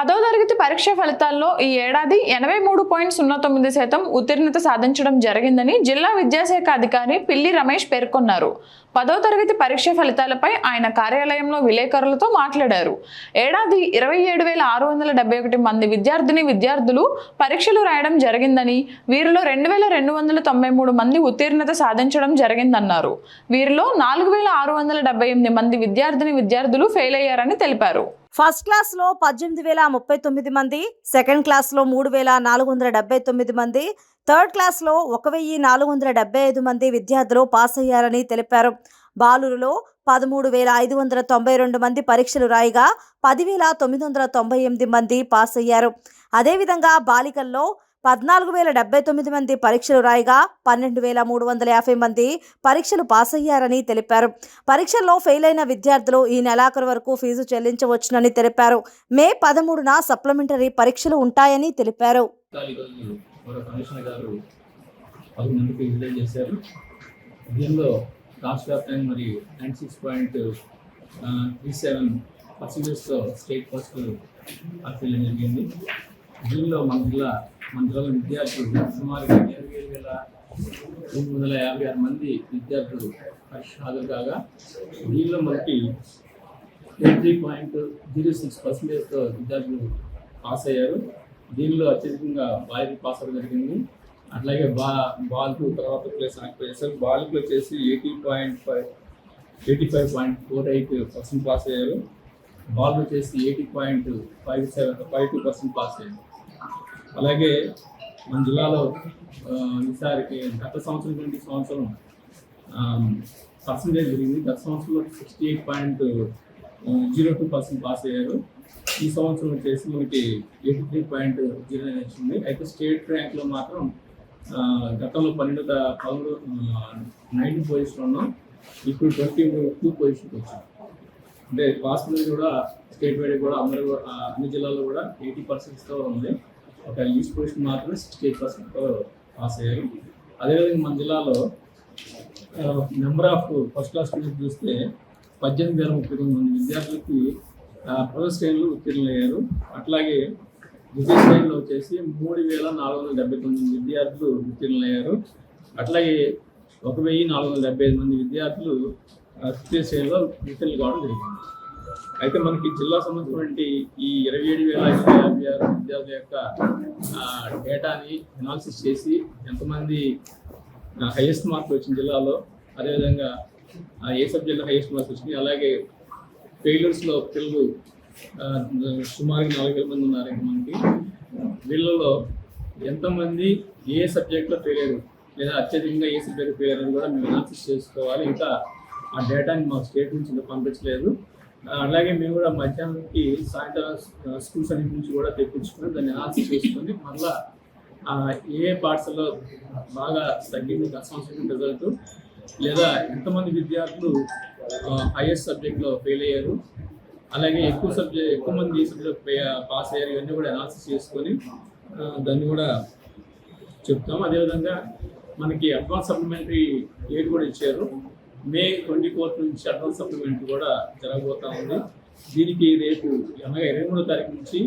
పదో తరగతి పరీక్ష ఫలితాల్లో ఈ ఏడాది ఎనభై మూడు పాయింట్ సున్నా తొమ్మిది శాతం ఉత్తీర్ణత సాధించడం జరిగిందని జిల్లా విద్యాశాఖ అధికారి పిల్లి రమేష్ పేర్కొన్నారు. పదో తరగతి పరీక్ష ఫలితాలపై ఆయన కార్యాలయంలో విలేకరులతో మాట్లాడారు. ఏడాది ఇరవై ఏడు వేల ఆరు వందల డెబ్బై ఒకటి మంది విద్యార్థిని విద్యార్థులు పరీక్షలు రాయడం జరిగిందని వీరిలో రెండు వేల రెండు వందల తొంభై మూడు మంది ఉత్తీర్ణత సాధించడం జరిగిందన్నారు. వీరిలో నాలుగు వేల ఆరు వందల డెబ్బై ఎనిమిది మంది విద్యార్థిని విద్యార్థులు ఫెయిల్ అయ్యారని తెలిపారు. ఫస్ట్ క్లాస్లో పద్దెనిమిది వేల ముప్పై తొమ్మిది మంది సెకండ్ క్లాస్లో మూడు వేల నాలుగు వందల డెబ్బై తొమ్మిది మంది థర్డ్ క్లాస్లో ఒక వెయ్యి నాలుగు వందల డెబ్బై ఐదు మంది విద్యార్థులు పాస్ అయ్యారని తెలిపారు. బాలురులో పదమూడు వేల ఐదు వందల తొంభై రెండు మంది పరీక్షలు రాయిగా పదివేల తొమ్మిది వందల తొంభై ఎనిమిది మంది పాస్ అయ్యారు. అదేవిధంగా బాలికల్లో పద్నాలుగు వేల డెబ్బై తొమ్మిది మంది పరీక్షలు రాయగా పన్నెండు వేల మూడు వందల యాభై మంది పరీక్షలు పాస్ అయ్యారని తెలిపారు. పరీక్షల్లో ఫెయిల్ అయిన విద్యార్థులు ఈ నెలాఖరు వరకు ఫీజు చెల్లించవచ్చునని తెలిపారు. మే పదమూడున సప్లిమెంటరీ పరీక్షలు ఉంటాయని తెలిపారు. దీనిలో రాష్ట్ర వ్యాప్తంగా మరి సిక్స్ పాయింట్ త్రీ సెవెన్ పర్సెంటేజ్తో స్టేట్ ఫస్ట్ అప్పీల్ జరిగింది దీనిలో మన జిల్లా మన జిల్లాలో విద్యార్థులు సుమారుగా ఇరవై ఏడు వేల మూడు వందల యాభై ఆరు మంది విద్యార్థులు పరీక్ష హాజరు కాగా దీనిలో మనకి త్రీ పాయింట్ జీరో సిక్స్ పర్సెంటేజ్తో విద్యార్థులు పాస్ అయ్యారు. దీనిలో అత్యధికంగా బాలిక పాస్ అవ్వడం జరిగింది. అట్లాగే బా బాల్కు తర్వాత ప్లేస్ చేశారు బాల్కి వచ్చేసి eighty point five eighty five point four eight percent pass అయ్యారు. బాల్ వచ్చేసి eighty point five seven five two percent pass అయ్యారు. అలాగే మన జిల్లాలో ఈసారికి గత సంవత్సరం కంటే సంవత్సరం పర్సంటేజ్ పెరిగింది. గత సంవత్సరంలో sixty eight point zero two percent pass అయ్యారు. ఈ సంవత్సరం వచ్చేసి మనకి eighty three point zero nine వచ్చింది. అయితే స్టేట్ ర్యాంక్లో మాత్రం గతంలో పన్నెండు పదమూడు నైన్టీ పొజిషన్ ఉన్నాం. ఇప్పుడు ట్వంటీ టూ పొజిషన్కి వచ్చాం. అంటే పాస్ కూడా స్టేట్ వైడ్ కూడా అందరూ కూడా, అన్ని జిల్లాల్లో కూడా ఎయిటీ పర్సెంట్స్తో ఉంది. ఒక లీస్ట్ పొజిషన్ మాత్రమే సిక్స్టీ ఎయిట్ పర్సెంట్ పాస్ అయ్యారు. అదేవిధంగా మన జిల్లాలో number of first class students చూస్తే పద్దెనిమిది వేల ముప్పై తొమ్మిది మంది విద్యార్థులకి ప్రొఫెసర్ ప్రథమ శ్రేణులు ఉత్తీర్ణులయ్యారు. అట్లాగే ద్వితీయ శ్రేణిలో వచ్చేసి మూడు వేల నాలుగు వందల డెబ్బై తొమ్మిది విద్యార్థులు ఉత్తీర్ణులయ్యారు. అట్లాగే ఒక వెయ్యి నాలుగు వందల డెబ్బై ఐదు మంది విద్యార్థులు తృతీయ శ్రేణిలో ఉత్తీర్ణులు కావడం జరిగింది. అయితే మనకి జిల్లా సంబంధించినటువంటి ఈ ఇరవై ఏడు వేల ఐదు యాభై ఆరు విద్యార్థుల యొక్క ఆ, డేటాని అనాలిసిస్ చేసి ఎంతమంది హైయెస్ట్ మార్క్స్ వచ్చిన జిల్లాలో అదేవిధంగా ఆ, ఏ సబ్జెక్ట్లో హైయెస్ట్ మార్క్స్ వచ్చినాయి అలాగే ఫెయిలర్స్లో పిల్లలు సుమారుగా సుమారు నాలుగు వేల మంది ఉన్నారు మనకి. వీళ్ళలో ఎంతమంది ఏ సబ్జెక్ట్లో ఫెయిల్ అయ్యారు లేదా అత్యధికంగా ఏ సబ్జెక్ట్ ఫెయిల్ అయ్యారు కూడా మేము అనాలిసిస్ చేసుకోవాలి. ఇంకా ఆ డేటాని మాకు స్టేట్ నుంచి పంపించలేదు. అలాగే మేము కూడా మధ్యాహ్నంకి సాయంత్రం స్కూల్స్ అన్ని నుంచి కూడా తెప్పించుకొని దాన్ని అనాలిసిస్ చేసుకొని మళ్ళా ఆ, ఏ పాఠశాలలో బాగా తగ్గింది గత రిజల్ట్? లేదా ఎంతమంది విద్యార్థులు హైయెస్ట్ సబ్జెక్ట్లో ఫెయిల్ అయ్యారు? అలాగే ఎక్కువ సబ్జెక్ట్ ఎక్కువ మంది సబ్జెక్ట్ పాస్ అయ్యారు. ఇవన్నీ కూడా అనాలిసిస్ చేసుకొని దాన్ని కూడా చెప్తాం. అదేవిధంగా మనకి అడ్వాన్స్ సప్లిమెంటరీ ఎయిడ్ కూడా ఇచ్చారు. మే ట్వంటీ ఫోర్త్ నుంచి అడ్వాన్స్ సప్లిమెంట్ కూడా జరగబోతా ఉంది. దీనికి రేపు అనగా ఇరవై మూడో తారీఖు నుంచి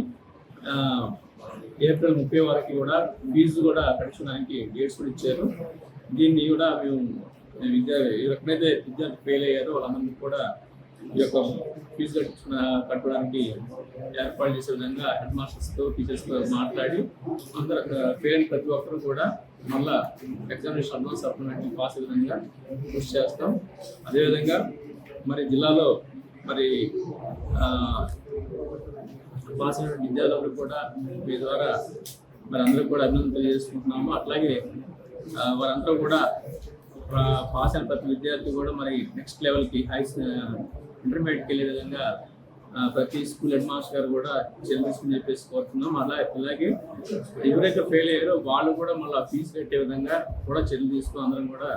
ఏప్రిల్ ముప్పై వరకు కూడా ఫీజు కూడా కట్టించడానికి డేట్స్ కూడా ఇచ్చారు. దీన్ని కూడా మేము విద్యా ఎక్కడైతే విద్యార్థి ఫెయిల్ అయ్యారో. వాళ్ళందరికీ కూడా ఈ యొక్క ఫీజు కట్టడానికి ఏర్పాటు చేసే విధంగా హెడ్ మాస్టర్స్తో టీచర్స్తో మాట్లాడి అందరు పేరెంట్ ప్రతి ఒక్కరు కూడా మళ్ళా ఎగ్జామినేషన్ అడ్వాన్స్ సప్లిమెంటరీ పాస్ విధంగా కృషి చేస్తాం. అదేవిధంగా మరి జిల్లాలో మరి పాస్ అయిన విద్యార్థులకు కూడా మీ ద్వారా మరి అందరూ కూడా అభినందన తెలియజేసుకుంటున్నాము. అట్లాగే వారందరూ కూడా పాస్ అయిన ప్రతి విద్యార్థి కూడా మరి నెక్స్ట్ లెవెల్కి హై ఇంటర్మీడియట్కి వెళ్ళే విధంగా ప్రతి స్కూల్ హెడ్ మాస్టర్ గారు కూడా చెల్లించుకుని చెప్పేసి కోరుతున్నాం. అలా అలాగే ఎవరైతే ఫెయిల్ అయ్యారో వాళ్ళు కూడా మళ్ళీ ఫీజు కట్టే విధంగా కూడా చర్యలు తీసుకుని అందరం కూడా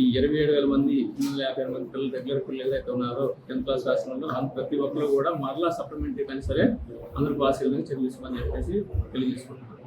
ఈ ఇరవై ఏడు వేల మంది ఎనిమిది యాభై ఆరు మంది పిల్లలు రెగ్యులర్ పిల్లలు ఏదైతే ఉన్నారో టెన్త్ క్లాస్ రాసిన వాళ్ళు ప్రతి ఒక్కరు కూడా మరలా సప్లిమెంటరీ కానీ సరే అందరూ పాస్ అయ్యే విధంగా చర్యలు తీసుకోమని చెప్పేసి తెలియజేసుకుంటున్నాం.